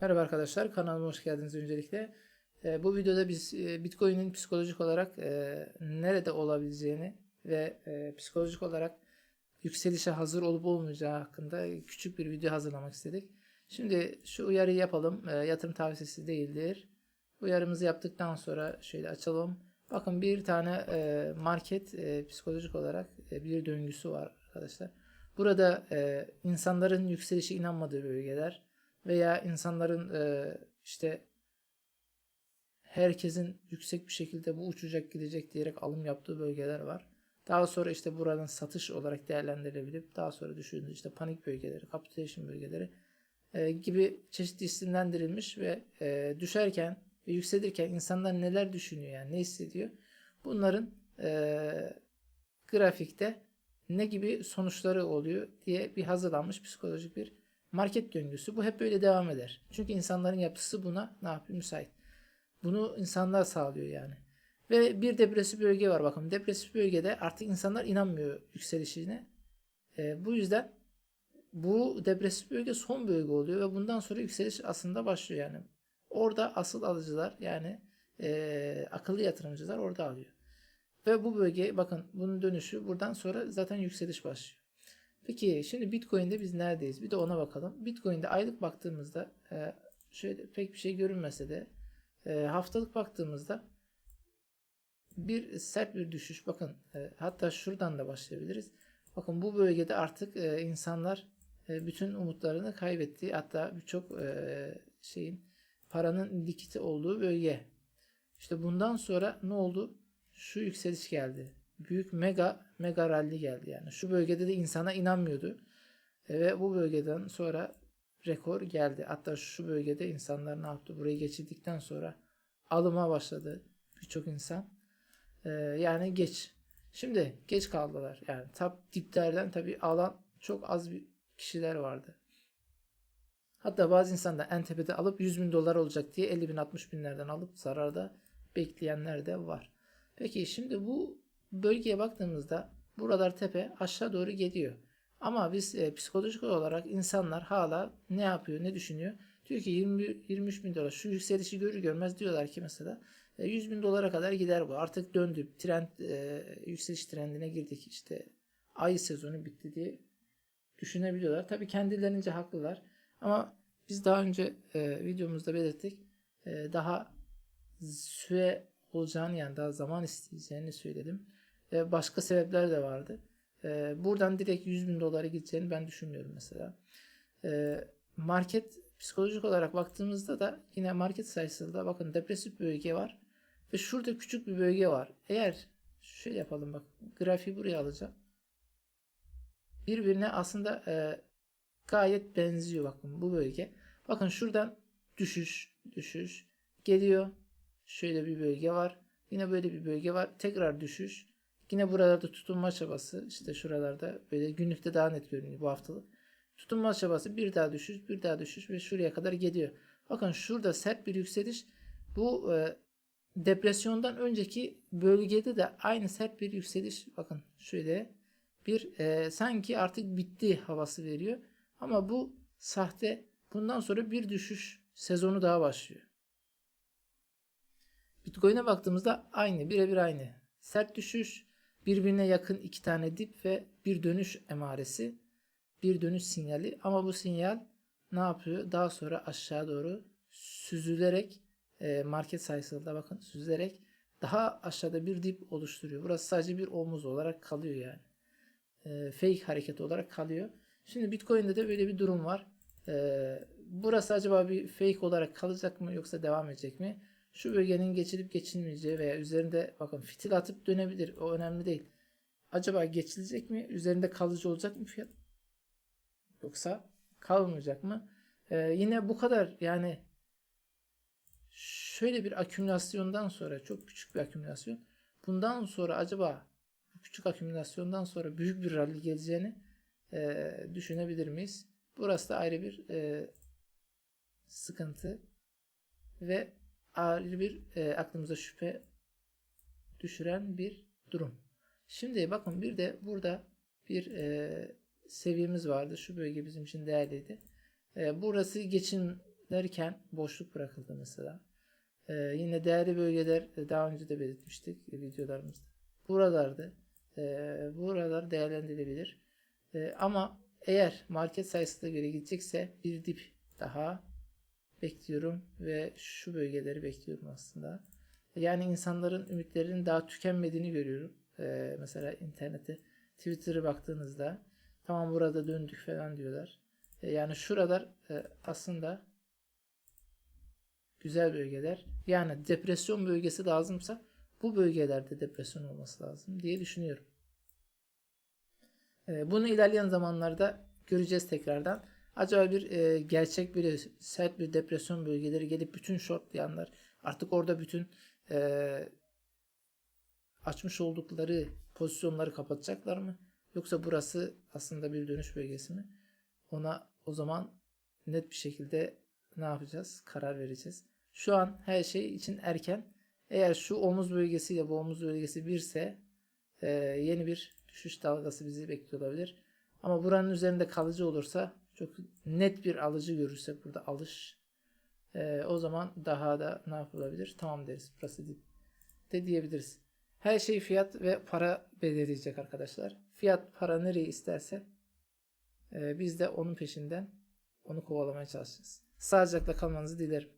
Merhaba arkadaşlar, kanalıma hoş geldiniz öncelikle. Ee, bu videoda biz e, Bitcoin'in psikolojik olarak e, nerede olabileceğini ve e, psikolojik olarak yükselişe hazır olup olmayacağı hakkında küçük bir video hazırlamak istedik. Şimdi şu uyarıyı yapalım. Yatırım tavsiyesi değildir. Uyarımızı yaptıktan sonra şöyle açalım. Bakın bir tane market psikolojik olarak bir döngüsü var arkadaşlar. Burada insanların yükselişe inanmadığı bölgeler veya insanların e, işte herkesin yüksek bir şekilde bu uçacak gidecek diyerek alım yaptığı bölgeler var. Daha sonra işte buranın satış olarak değerlendirilebilip daha sonra düşündüğü işte panik bölgeleri, capitulation bölgeleri e, gibi çeşitli isimlendirilmiş ve e, düşerken ve yükselirken insanlar neler düşünüyor yani ne hissediyor? Bunların e, grafikte ne gibi sonuçları oluyor diye bir hazırlanmış psikolojik bir market döngüsü. Bu hep böyle devam eder. Çünkü insanların yapısı buna ne yapıyor? Müsait. Bunu insanlar sağlıyor yani. Ve bir depresif bölge var bakın. Depresif bölgede artık insanlar inanmıyor yükselişine. E, bu yüzden bu depresif bölge son bölge oluyor ve bundan sonra yükseliş aslında başlıyor yani. Orada asıl alıcılar yani e, akıllı yatırımcılar orada alıyor. Ve bu bölge bakın bunun dönüşü buradan sonra zaten yükseliş başlıyor. Peki şimdi Bitcoin'de biz neredeyiz? Bir de ona bakalım. Bitcoin'de aylık baktığımızda e, şöyle pek bir şey görünmese de e, haftalık baktığımızda bir sert bir düşüş. Bakın e, hatta şuradan da başlayabiliriz. Bakın bu bölgede artık insanlar bütün umutlarını kaybetti. Hatta birçok şeyin paranın likiti olduğu bölge. İşte bundan sonra ne oldu? Şu yükseliş geldi. Büyük mega mega rally geldi yani. Şu bölgede de insana inanmıyordu. E, ve bu bölgeden sonra rekor geldi. Hatta şu bölgede insanlar ne yaptı? Burayı geçirdikten sonra alıma başladı birçok insan. E, yani geç. Şimdi geç kaldılar. Yani tab diplerden tabi alan çok az bir kişiler vardı. Hatta bazı insanlar en tepede alıp 100 bin dolar olacak diye 50 bin 60 binlerden alıp zararda bekleyenler de var. Peki şimdi bu bölgeye baktığımızda buralar tepe aşağı doğru gidiyor. Ama biz e, psikolojik olarak insanlar hala ne yapıyor, ne düşünüyor? Diyor ki 20, 23 bin dolar şu yükselişi görür görmez diyorlar ki mesela e, 100 bin dolara kadar gider bu. Artık döndü. Trend, e, yükseliş trendine girdik işte. Ay sezonu bitti diye düşünebiliyorlar. Tabii kendilerince haklılar. Ama biz daha önce e, videomuzda belirttik. E, daha süre olacağını yani daha zaman isteyeceğini söyledim. E, başka sebepler de vardı. E, buradan direkt 100 bin dolara gideceğini ben düşünmüyorum mesela. E, market psikolojik olarak baktığımızda da yine market sayısında bakın depresif bölge var. Ve şurada küçük bir bölge var. Eğer şöyle yapalım bak grafiği buraya alacağım. Birbirine aslında e, gayet benziyor bakın bu bölge. Bakın şuradan düşüş düşüş geliyor. Şöyle bir bölge var. Yine böyle bir bölge var. Tekrar düşüş. Yine buralarda tutunma çabası. İşte şuralarda böyle günlükte daha net görünüyor bu haftalık. Tutunma çabası bir daha düşüş, bir daha düşüş ve şuraya kadar geliyor. Bakın şurada sert bir yükseliş. Bu e, depresyondan önceki bölgede de aynı sert bir yükseliş. Bakın şöyle bir e, sanki artık bitti havası veriyor. Ama bu sahte. Bundan sonra bir düşüş sezonu daha başlıyor. Bitcoin'e baktığımızda aynı, birebir aynı. Sert düşüş, birbirine yakın iki tane dip ve bir dönüş emaresi, bir dönüş sinyali. Ama bu sinyal ne yapıyor? Daha sonra aşağı doğru süzülerek e, market sayısında bakın süzülerek daha aşağıda bir dip oluşturuyor. Burası sadece bir omuz olarak kalıyor yani. E, fake hareket olarak kalıyor. Şimdi Bitcoin'de de böyle bir durum var. E, burası acaba bir fake olarak kalacak mı yoksa devam edecek mi? Şu bölgenin geçilip geçilmeyeceği veya üzerinde bakın fitil atıp dönebilir. O önemli değil. Acaba geçilecek mi? Üzerinde kalıcı olacak mı fiyat? Yoksa kalmayacak mı? Ee, yine bu kadar yani şöyle bir akümülasyondan sonra çok küçük bir akümülasyon. Bundan sonra acaba bu küçük akümülasyondan sonra büyük bir rally geleceğini e, düşünebilir miyiz? Burası da ayrı bir e, sıkıntı ve ayrı bir e, aklımıza şüphe düşüren bir durum. Şimdi bakın bir de burada bir e, seviyemiz vardı. Şu bölge bizim için değerliydi. E, burası geçin derken boşluk bırakıldı mesela. Ee, yine değerli bölgeler e, daha önce de belirtmiştik e, videolarımızda. Buralardı. Ee, buralar değerlendirilebilir. Ee, ama eğer market sayısına göre gidecekse bir dip daha bekliyorum ve şu bölgeleri bekliyorum aslında. Yani insanların ümitlerinin daha tükenmediğini görüyorum. Ee, mesela internete, Twitter'a baktığınızda tamam burada döndük falan diyorlar. Ee, yani şuralar e, aslında güzel bölgeler. Yani depresyon bölgesi lazımsa bu bölgelerde depresyon olması lazım diye düşünüyorum. Ee, bunu ilerleyen zamanlarda göreceğiz tekrardan. Acaba bir e, gerçek bir sert bir depresyon bölgeleri gelip bütün shortlayanlar artık orada bütün e, açmış oldukları pozisyonları kapatacaklar mı? Yoksa burası aslında bir dönüş bölgesi mi? Ona o zaman net bir şekilde ne yapacağız? Karar vereceğiz. Şu an her şey için erken. Eğer şu omuz bölgesiyle bu omuz bölgesi birse e, yeni bir düşüş dalgası bizi bekliyor olabilir. Ama buranın üzerinde kalıcı olursa çok net bir alıcı görürsek burada alış e, o zaman daha da ne yapılabilir? Tamam deriz. Burası dip de diyebiliriz. Her şey fiyat ve para belirleyecek arkadaşlar. Fiyat para nereyi isterse e, biz de onun peşinden onu kovalamaya çalışacağız. Sağlıcakla kalmanızı dilerim.